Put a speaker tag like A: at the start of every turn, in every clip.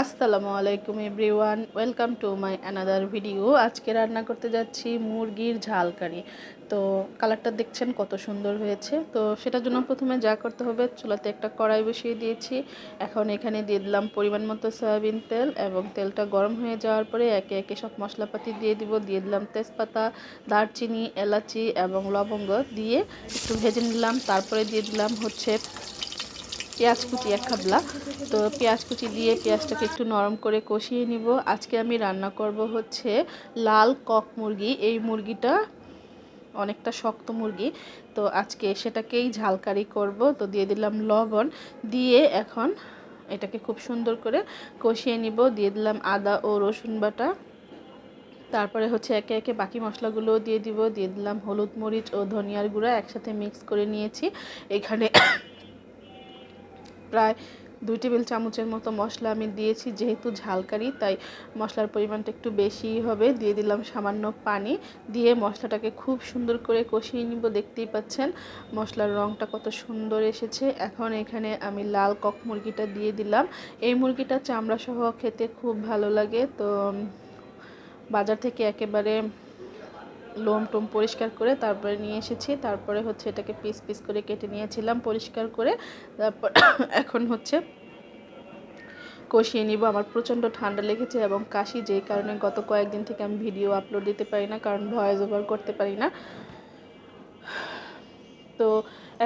A: আসসালামু আলাইকুম everyone, welcome to my another video. আজকে রান্না করতে যাচ্ছি মুরগির ঝাল কারি। তো কালারটা দেখছেন কত সুন্দর হয়েছে। তো সেটার জন্য প্রথমে যা করতে হবে, চুলাতে একটা কড়াই বসিয়ে দিয়েছি। এখন এখানে দিয়ে দিলাম পরিমাণ মতো সয়াবিন তেল এবং তেলটা গরম হয়ে যাওয়ার পরে একে একে সব মশলাপাতি দিয়ে দিব। দিয়ে দিলাম তেজপাতা, দারচিনি, এলাচি এবং লবঙ্গ দিয়ে একটু ভেজে নিলাম। তারপরে দিয়ে দিলাম হচ্ছে পেঁয়াজ কুচি এক খাবলা তো পেঁয়াজ কুচি দিয়ে পেঁয়াজটাকে একটু নরম করে কষিয়ে নিব। আজকে আমি রান্না করব হচ্ছে লাল কক মুরগি। এই মুরগিটা অনেকটা শক্ত মুরগি। তো আজকে সেটাকেই ঝালকারি করব। তো দিয়ে দিলাম লবণ। দিয়ে এখন এটাকে খুব সুন্দর করে কষিয়ে নিব। দিয়ে দিলাম আদা ও রসুন বাটা। তারপরে হচ্ছে একে একে বাকি মশলাগুলোও দিয়ে দিব। দিয়ে দিলাম হলুদ মরিচ ও ধনিয়ার গুঁড়া একসাথে মিক্স করে নিয়েছি। এখানে প্রায় দুই টেবিল চামচের মতো মশলা আমি দিয়েছি, যেহেতু ঝালকারি, তাই মশলার পরিমাণটা একটু বেশিই হবে। দিয়ে দিলাম সামান্য পানি। দিয়ে মশলাটাকে খুব সুন্দর করে কষিয়ে নিব, দেখতেই পাচ্ছেন। মশলার রঙটা কত সুন্দর এসেছে। এখন এখানে আমি লাল কক মুরগিটা দিয়ে দিলাম। এই মুরগিটা চামড়া সহ খেতে খুব ভালো লাগে। তো বাজার থেকে একেবারে লোম টোম পরিষ্কার করে তারপরে নিয়ে এসেছি। তারপরে হচ্ছে এটাকে পিস পিস করে কেটে নিয়েছিলাম পরিষ্কার করে। তারপর এখন হচ্ছে কষিয়ে নিব। আমার প্রচণ্ড ঠান্ডা লেগেছে এবং কাশি যেই কারণে গত কয়েকদিন থেকে আমি ভিডিও আপলোড দিতে পারি না, কারণ ভয়েস ওভার করতে পারি না। তো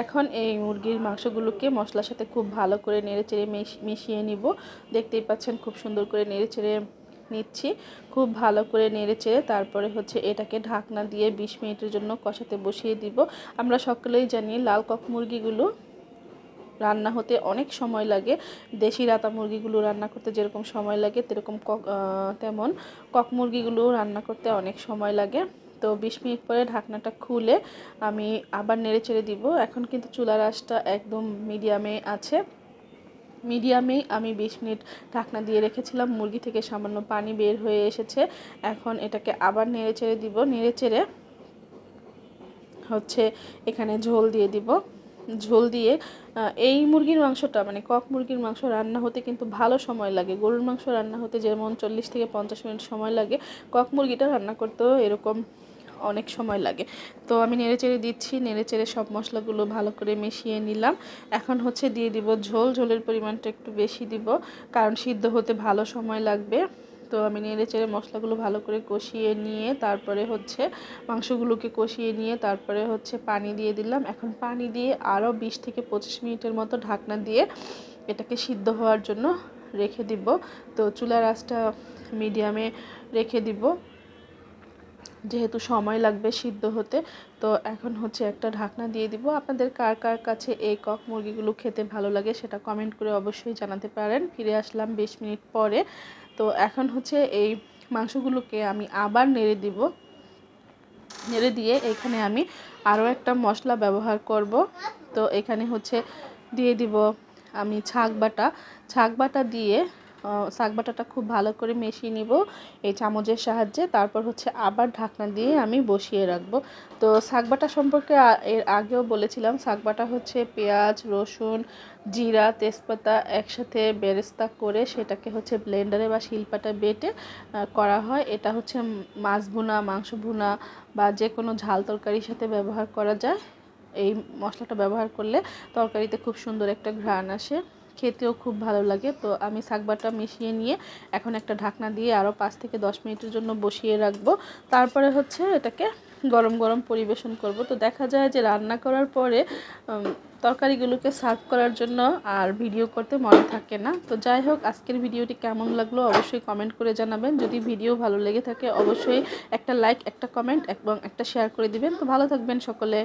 A: এখন এই মুরগির মাংসগুলোকে মশলার সাথে খুব ভালো করে নেড়ে চেড়ে মিশিয়ে নিব। দেখতেই পাচ্ছেন খুব সুন্দর করে নেড়ে চেড়ে নিচ্ছি। খুব ভালো করে নেড়ে চেড়ে তারপরে হচ্ছে এটাকে ঢাকনা দিয়ে বিশ মিনিটের জন্য কষাতে বসিয়ে দিব। আমরা সকলেই জানি লাল কক মুরগিগুলো রান্না হতে অনেক সময় লাগে। দেশি রাতা মুরগিগুলো রান্না করতে যেরকম সময় লাগে, তেরকম কক তেমন কক মুরগিগুলো রান্না করতে অনেক সময় লাগে। তো বিশ মিনিট পরে ঢাকনাটা খুলে আমি আবার নেড়ে চেড়ে দিব। এখন কিন্তু চুলার আঁচটা একদম মিডিয়ামে আছে। মিডিয়ামেই আমি বিশ মিনিট ঢাকনা দিয়ে রেখেছিলাম, মুরগি থেকে সামান্য পানি বের হয়ে এসেছে। এখন এটাকে আবার নেড়ে চেড়ে দিব। নেড়ে চেড়ে হচ্ছে এখানে ঝোল দিয়ে দিব। ঝোল দিয়ে এই মুরগির মাংসটা মানে কক মুরগির মাংস রান্না হতে কিন্তু ভালো সময় লাগে। গরুর মাংস রান্না হতে যেমন চল্লিশ থেকে পঞ্চাশ মিনিট সময় লাগে। কক মুরগিটা রান্না করতেও এরকম অনেক সময় লাগে। তো আমি নেড়ে চেড়ে দিচ্ছি নেড়ে চেড়ে সব মশলাগুলো ভালো করে মিশিয়ে নিলাম। এখন হচ্ছে দিয়ে দিব ঝোল, ঝোলের পরিমাণটা একটু বেশি দিব, কারণ সিদ্ধ হতে ভালো সময় লাগবে। তো আমি নেড়ে চেড়ে মশলাগুলো ভালো করে কষিয়ে নিয়ে তারপরে হচ্ছে মাংসগুলোকে কষিয়ে নিয়ে তারপরে হচ্ছে পানি দিয়ে দিলাম। এখন পানি দিয়ে আরও বিশ থেকে পঁচিশ মিনিটের মতো ঢাকনা দিয়ে এটাকে সিদ্ধ হওয়ার জন্য রেখে দিব। তো চুলার আঁচটা মিডিয়ামে রেখে দিব। যেহেতু সময় লাগবে সিদ্ধ হতে, তো এখন হচ্ছে একটা ঢাকনা দিয়ে দিব। আপনাদের কার কার কাছে এই কক মুরগিগুলো খেতে ভালো লাগে সেটা কমেন্ট করে অবশ্যই জানাতে পারেন। ফিরে আসলাম বিশ মিনিট পরে। তো এখন হচ্ছে এই মাংসগুলোকে আমি আবার নেড়ে দিব। নেড়ে দিয়ে এখানে আমি আরও একটা মশলা ব্যবহার করব। তো এখানে হচ্ছে দিয়ে দিব আমি ছাক বাটা। ছাক বাটা দিয়ে শাক বাটাটা খুব ভালো করে মিশিয়ে নিব। এই চামচের সাহায্যে। তারপর হচ্ছে আবার ঢাকনা দিয়ে আমি বসিয়ে রাখব। তো শাক বাটা সম্পর্কে এর আগেও বলেছিলাম, শাক বাটা হচ্ছে পেঁয়াজ, রসুন, জিরা, তেজপাতা একসাথে বেরেস্তা করে সেটাকে হচ্ছে ব্লেন্ডারে বা শিলপাটা বেটে করা হয়। এটা হচ্ছে মাছ ভুনা, মাংস ভুনা বা যে কোনো ঝাল তরকারির সাথে ব্যবহার করা যায়। এই মশলাটা ব্যবহার করলে তরকারিতে খুব সুন্দর একটা ঘ্রাণ আসে। খেতেও খুব ভালো লাগে। তো আমি শাকবাটা মিশিয়ে নিয়ে এখন একটা ঢাকনা দিয়ে আরও পাঁচ থেকে দশ মিনিটের জন্য বসিয়ে রাখব। তারপরে হচ্ছে এটাকে গরম গরম পরিবেশন করব। তো দেখা যায় যে রান্না করার পরে তরকারিগুলোকে সার্ভ করার জন্য আর ভিডিও করতে মনে থাকে না। তো যাই হোক, আজকের ভিডিওটি কেমন লাগল অবশ্যই কমেন্ট করে জানাবেন। যদি ভিডিও ভালো লেগে থাকে, অবশ্যই একটা লাইক, একটা কমেন্ট এবং একটা শেয়ার করে দিবেন। তো ভালো থাকবেন সকলে।